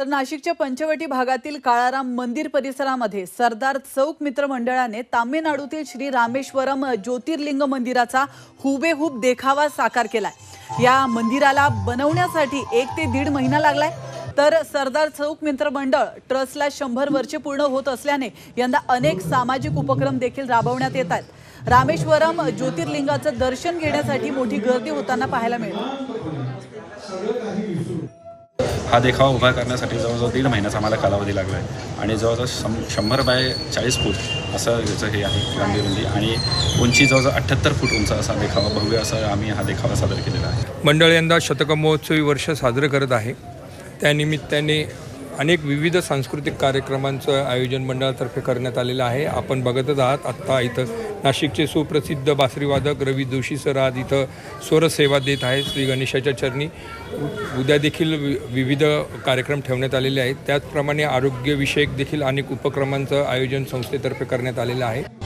तर नाशिकच्या पंचवटी भागातील काळाराम मंदिर परिसरामध्ये सरदार चौक मित्र मंडळाने तामिळनाडूतील श्री रामेश्वरम ज्योतिर्लिंग मंदिराचा हुबेहूब देखावा साकार केलाय. या मंदिराला बनवण्यासाठी एक ते दीड महिना लागलाय. तर सरदार चौक मित्र मंडळ ट्रस्टला शंभर वर्षे पूर्ण होत असल्याने यंदा अनेक सामाजिक उपक्रम देखील राबवण्यात येत आहेत. रामेश्वरम ज्योतिर्लिंगाचं दर्शन घेण्यासाठी मोठी गर्दी होताना पाहायला मिळते. हा देखावा उभा करण्यासाठी जवळजवळ दीड महिन्याचा आम्हाला कालावधी लागला आहे आणि जवळजवळ शं शंभर बाय चाळीस फूट असं याचं हे आहे लांबी रुंदी. आणि उंची जवळजवळ अठ्ठ्याहत्तर फूट उंच असा देखावा भव्य असा आम्ही हा देखावा सादर केलेला आहे. मंडळ यंदा शतक महोत्सवी वर्ष साजरं करत आहे. त्यानिमित्ताने अनेक विविध सांस्कृतिक कार्यक्रमांचं आयोजन मंडळातर्फे करण्यात आलेलं आहे. आपण बघतच आहात आत्ता इथं नाशिकचे सुप्रसिद्ध बासरीवादक रवी जोशी सर आज इथं स्वरसेवा देत आहेत. श्री गणेशाच्या चरणी उ- उद्या देखील वि- विविध कार्यक्रम ठेवण्यात आलेले आहेत. त्याचप्रमाणे आरोग्यविषयक देखील अनेक उपक्रमांचं आयोजन संस्थेतर्फे करण्यात आलेलं आहे.